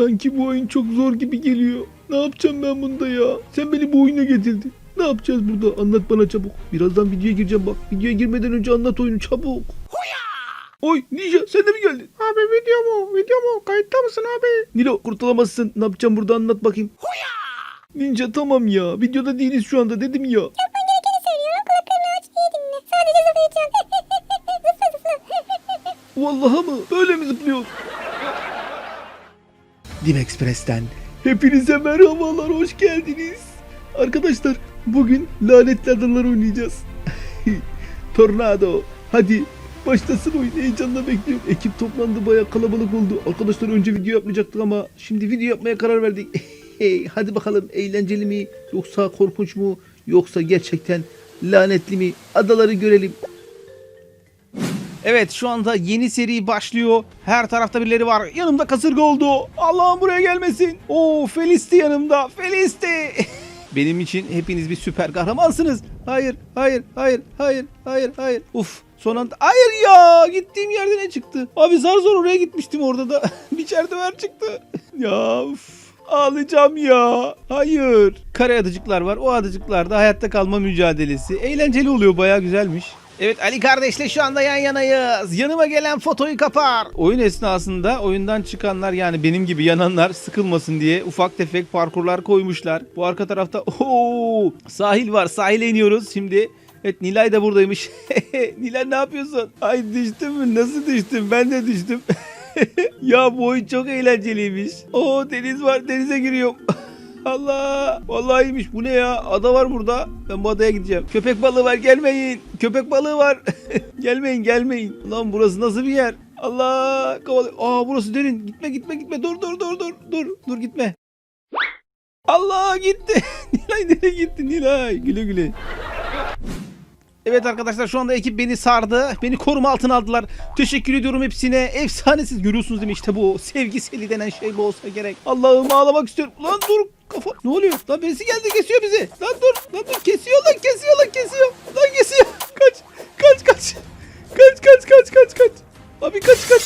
Sanki bu oyun çok zor gibi geliyor. Ne yapacağım ben bunda ya? Sen beni bu oyuna getirdin. Ne yapacağız burada? Anlat bana çabuk. Birazdan videoya gireceğim bak. Videoya girmeden önce anlat oyunu çabuk. Oy Ninja sen de mi geldin? Abi video mu? Video mu? Kayıtta mısın abi? Nilo kurtulamazsın. Ne yapacağım burada anlat bakayım. Ninja tamam ya. Videoda değiliz şu anda dedim ya. Yapman gerekeni söylüyorum. Kulaklarını aç iyi dinle. Sadece zıplayacaksın. zıpla zıpla. Vallahi mı? Böyle mi zıplıyor? Dim Express'ten hepinize merhabalar, hoş geldiniz. Arkadaşlar bugün lanetli adalar oynayacağız. Tornado. Hadi başlasın oyun. Heyecanla bekliyorum. Ekip toplandı bayağı kalabalık oldu. Arkadaşlar önce video yapmayacaktık ama şimdi video yapmaya karar verdik. Hey, hadi bakalım eğlenceli mi yoksa korkunç mu yoksa gerçekten lanetli mi? Adaları görelim. Evet şu anda yeni seri başlıyor. Her tarafta birileri var. Yanımda kasırga oldu. Allah'ım buraya gelmesin. Oo Felisti yanımda. Felisti. Benim için hepiniz bir süper kahramansınız. Hayır, hayır, hayır, hayır, hayır, hayır. Uf son anda... Hayır ya! Gittiğim yerde ne çıktı? Abi zar zor oraya gitmiştim orada da. bir çerdever çıktı. Ya uf. Ağlayacağım ya. Hayır. Kare adacıklar var. O adacıklarda hayatta kalma mücadelesi. Eğlenceli oluyor. Bayağı güzelmiş. Evet Ali kardeşle şu anda yan yanayız. Yanıma gelen fotoyu kapar. Oyun esnasında oyundan çıkanlar yani benim gibi yananlar sıkılmasın diye ufak tefek parkurlar koymuşlar. Bu arka tarafta ooo sahil var. Sahile iniyoruz şimdi. Evet Nilay da buradaymış. Nilay ne yapıyorsun? Ay düştüm mü? Nasıl düştüm? Ben de düştüm. ya bu oyun çok eğlenceliymiş. Oo deniz var. Denize giriyorum. Allah! Vallahi iyiymiş. Bu ne ya? Ada var burada. Ben bu adaya gideceğim. Köpek balığı var. Gelmeyin. Köpek balığı var. gelmeyin, gelmeyin. Lan burası nasıl bir yer? Allah! Kovalıyor. Aa burası derin. Gitme, gitme, gitme. Dur, dur, dur, dur. Dur, dur gitme. Allah gitti. Nilay nereye gitti Nilay? Güle güle. Evet arkadaşlar şu anda ekip beni sardı. Beni koruma altına aldılar. Teşekkür ediyorum hepsine. Efsanesiz görüyorsunuz değil mi? İşte bu. Sevgiseli denen şey bu olsa gerek. Allah'ım ağlamak istiyorum. Lan dur. Kafa. Ne oluyor? Lan birisi geldi kesiyor bizi. Lan dur. Lan dur. Kesiyor lan kesiyor lan kesiyor. Lan kesiyor. Kaç. Kaç kaç. Kaç kaç kaç kaç kaç. Abi kaç kaç.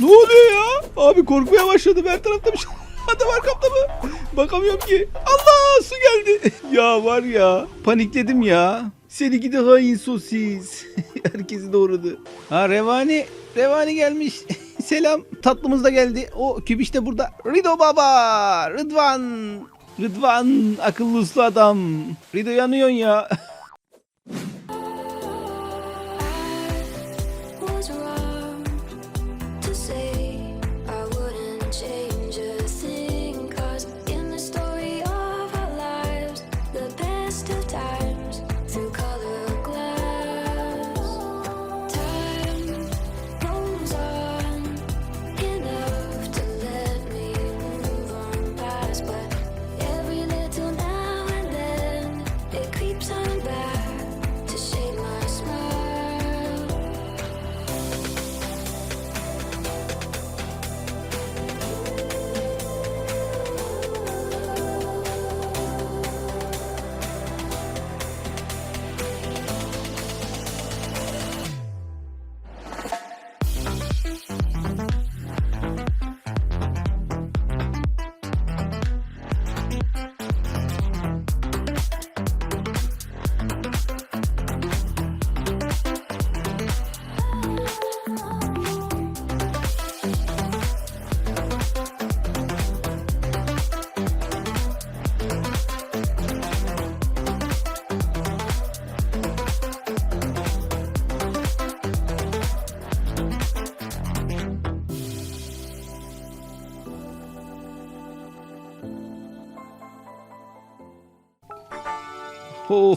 Ne oluyor ya? Abi korkmaya başladım. Her tarafta bir şey. Adam arkamda mı? Bakamıyorum ki. Allah su geldi. ya var ya. Panikledim ya. Seni gidi hain sosis. Herkesi doğradı. Ha Revani. Revani gelmiş. Selam. Tatlımız da geldi. O kübiş de burada. Rido baba. Rıdvan. Rıdvan. Akıllı uslu adam. Rido yanıyorsun ya.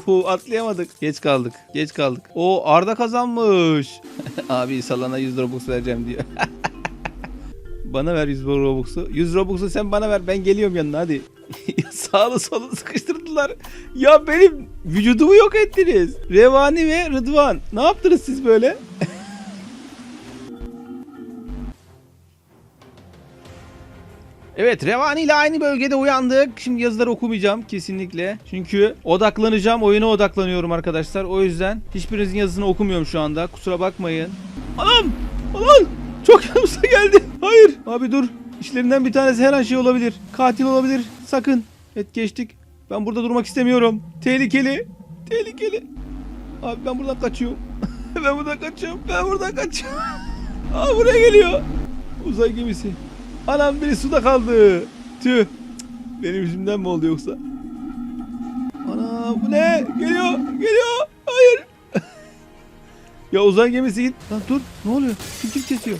Ho atlayamadık. Geç kaldık. Geç kaldık. O Arda kazanmış. Abi salana 100 Robux vereceğim diyor. bana ver 100 Robux'u. 100 Robux'u sen bana ver. Ben geliyorum yanına hadi. Sağlı solu sıkıştırdılar. Ya benim vücudumu yok ettiniz. Revani ve Rıdvan. Ne yaptınız siz böyle? Evet Revani ile aynı bölgede uyandık. Şimdi yazıları okumayacağım kesinlikle. Çünkü odaklanacağım. Oyuna odaklanıyorum arkadaşlar. O yüzden hiçbirinizin yazısını okumuyorum şu anda. Kusura bakmayın. Anam! Anam! Çok yanımıza geldi. Hayır. Abi dur. İşlerinden bir tanesi her an şey olabilir. Katil olabilir. Sakın. Evet geçtik. Ben burada durmak istemiyorum. Tehlikeli. Tehlikeli. Abi ben buradan kaçıyorum. ben buradan kaçıyorum. Ben buradan kaçıyorum. Aa buraya geliyor. Uzay gemisi. Anam biri suda kaldı. Tüh. Benim yüzümden mi oldu yoksa? Ana bu ne? Geliyor. Geliyor. Hayır. ya uzay gemisi git. Lan dur. Ne oluyor? Kim kim kesiyor?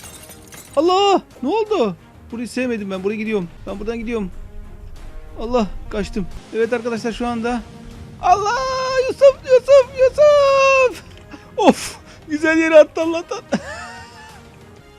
Allah! Ne oldu? Burayı sevmedim ben. Buraya gidiyorum. Ben buradan gidiyorum. Allah kaçtım. Evet arkadaşlar şu anda. Allah! Yusuf! Yusuf! Yusuf! Of! Güzel yere attı Allah'tan.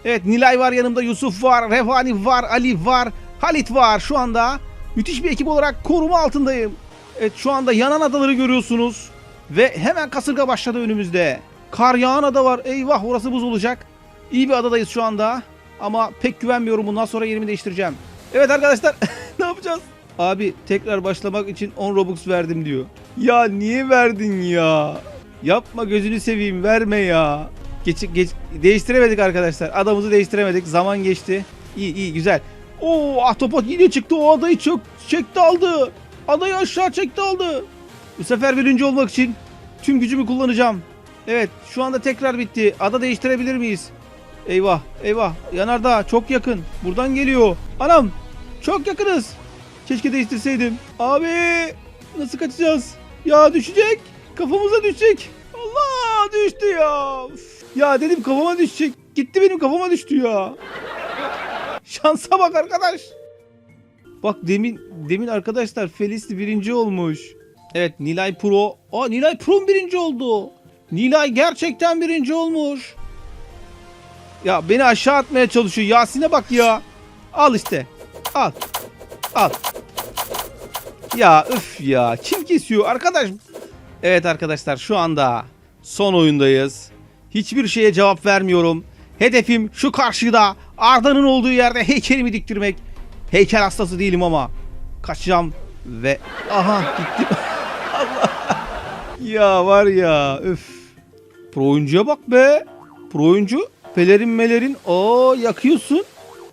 evet Nilay var yanımda. Yusuf var. Revani var. Ali var. Halit var. Şu anda müthiş bir ekip olarak koruma altındayım. Evet şu anda yanan adaları görüyorsunuz. Ve hemen kasırga başladı önümüzde. Kar yağan ada var. Eyvah orası buz olacak. İyi bir adadayız şu anda. Ama pek güvenmiyorum. Bundan sonra yerimi değiştireceğim. Evet arkadaşlar ne yapacağız? Abi tekrar başlamak için 10 Robux verdim diyor. Ya niye verdin ya? Yapma gözünü seveyim verme ya. Geç, geç, değiştiremedik arkadaşlar. Adamımızı değiştiremedik. Zaman geçti. İyi iyi güzel. Oo ahtapot yine çıktı. O adayı çok çekti aldı. Adayı aşağı çekti aldı. Bu sefer birinci olmak için tüm gücümü kullanacağım. Evet şu anda tekrar bitti. Ada değiştirebilir miyiz? Eyvah eyvah yanardağ çok yakın. Buradan geliyor. Anam çok yakınız. Keşke değiştirseydim. Abi nasıl kaçacağız? Ya düşecek. Kafamıza düşecek. Allah düştü ya. Üf. Ya dedim kafama düşecek. Gitti benim kafama düştü ya. Şansa bak arkadaş. Bak demin demin arkadaşlar Felisli birinci olmuş. Evet Nilay Pro. Aa Nilay Pro birinci oldu. Nilay gerçekten birinci olmuş. Ya beni aşağı atmaya çalışıyor. Yasin'e bak ya. Al işte. Al. Al. Ya üf ya. Kim kesiyor arkadaş? Evet arkadaşlar şu anda son oyundayız. Hiçbir şeye cevap vermiyorum. Hedefim şu karşıda Arda'nın olduğu yerde heykelimi diktirmek. Heykel hastası değilim ama. Kaçacağım ve aha gittim. Allah. Ya var ya üf. Pro oyuncuya bak be. Pro oyuncu. Pelerin melerin. Oo yakıyorsun.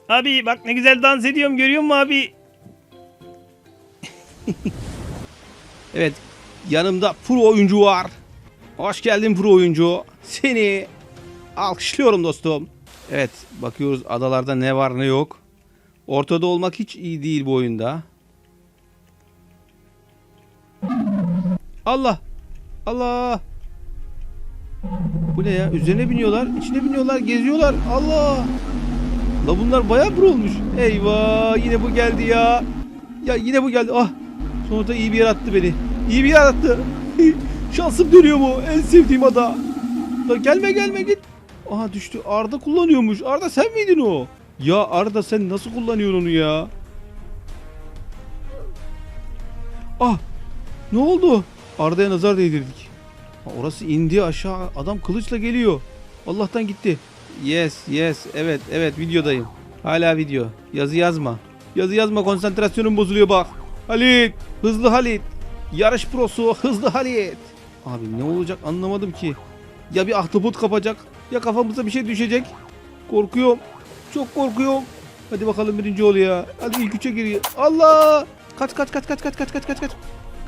Abi bak ne güzel dans ediyorum görüyor musun abi? evet yanımda pro oyuncu var. Hoş geldin pro oyuncu. Seni alkışlıyorum dostum. Evet bakıyoruz adalarda ne var ne yok. Ortada olmak hiç iyi değil bu oyunda. Allah. Allah. Bu ne ya? Üzerine biniyorlar, içine biniyorlar, geziyorlar. Allah. La bunlar bayağı pro olmuş. Eyvah yine bu geldi ya. Ya yine bu geldi. Ah. Sonunda iyi bir yer attı beni. İyi bir yer attı. Şansım dönüyor mu? En sevdiğim ada. La gelme gelme git. Aha düştü. Arda kullanıyormuş. Arda sen miydin o? Ya Arda sen nasıl kullanıyorsun onu ya? Ah. Ne oldu? Arda'ya nazar değdirdik. Orası indi aşağı. Adam kılıçla geliyor. Allah'tan gitti. Yes, yes. Evet, evet videodayım. Hala video. Yazı yazma. Yazı yazma konsantrasyonum bozuluyor bak. Halit, hızlı Halit. Yarış prosu hızlı Halit. Abi ne olacak anlamadım ki. Ya bir ahtapot kapacak ya kafamıza bir şey düşecek. Korkuyorum. Çok korkuyorum. Hadi bakalım birinci ol ya. Hadi ilk üçe giriyor. Allah! Kaç kaç kaç kaç kaç kaç kaç kaç kaç.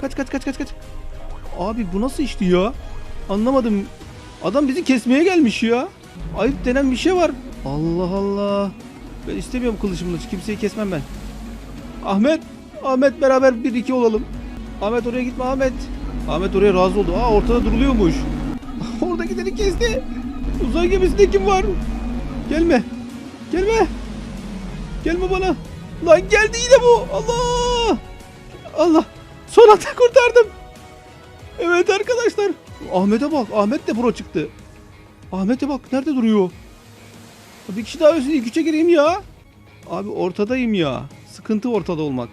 Kaç kaç kaç kaç kaç. Abi bu nasıl işti ya? Anlamadım. Adam bizi kesmeye gelmiş ya. Ayıp denen bir şey var. Allah Allah. Ben istemiyorum kılıçımla. Kimseyi kesmem ben. Ahmet. Ahmet beraber 1-2 olalım. Ahmet oraya gitme Ahmet. Ahmet oraya razı oldu. Aa ortada duruluyormuş. Orada gideni kesti. Uzay gemisinde kim var? Gelme. Gelme. Gelme bana. Lan geldi yine bu. Allah. Allah. Son anda kurtardım. Evet arkadaşlar. Ahmet'e bak. Ahmet de pro çıktı. Ahmet'e bak. Nerede duruyor? Bir kişi daha ölsün. ilk üçe gireyim ya. Abi ortadayım ya. Sıkıntı ortada olmak.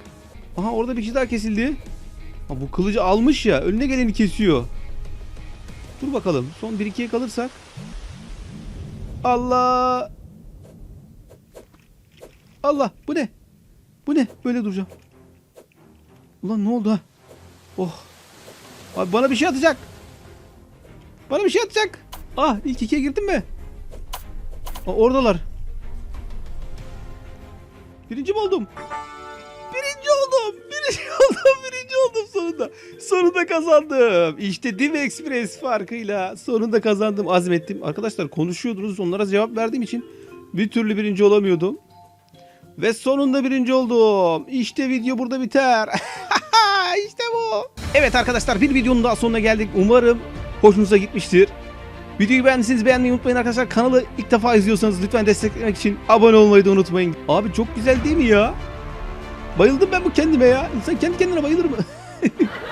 Aha orada bir kişi daha kesildi. Ha, bu kılıcı almış ya. Önüne geleni kesiyor. Dur bakalım. Son 1-2'ye kalırsak. Allah. Allah. Bu ne? Bu ne? Böyle duracağım. Ulan ne oldu ha? Oh. Abi bana bir şey atacak. Bana bir şey atacak. Ah ilk ikiye girdim mi? Aa, oradalar. Birinci mi oldum? Sonunda. Kazandım. İşte Div Express farkıyla sonunda kazandım. Azmettim. Arkadaşlar konuşuyordunuz. Onlara cevap verdiğim için bir türlü birinci olamıyordum. Ve sonunda birinci oldum. İşte video burada biter. işte bu. Evet arkadaşlar bir videonun daha sonuna geldik. Umarım hoşunuza gitmiştir. Videoyu beğendiyseniz beğenmeyi unutmayın arkadaşlar. Kanalı ilk defa izliyorsanız lütfen desteklemek için abone olmayı da unutmayın. Abi çok güzel değil mi ya? Bayıldım ben bu kendime ya. İnsan kendi kendine bayılır mı?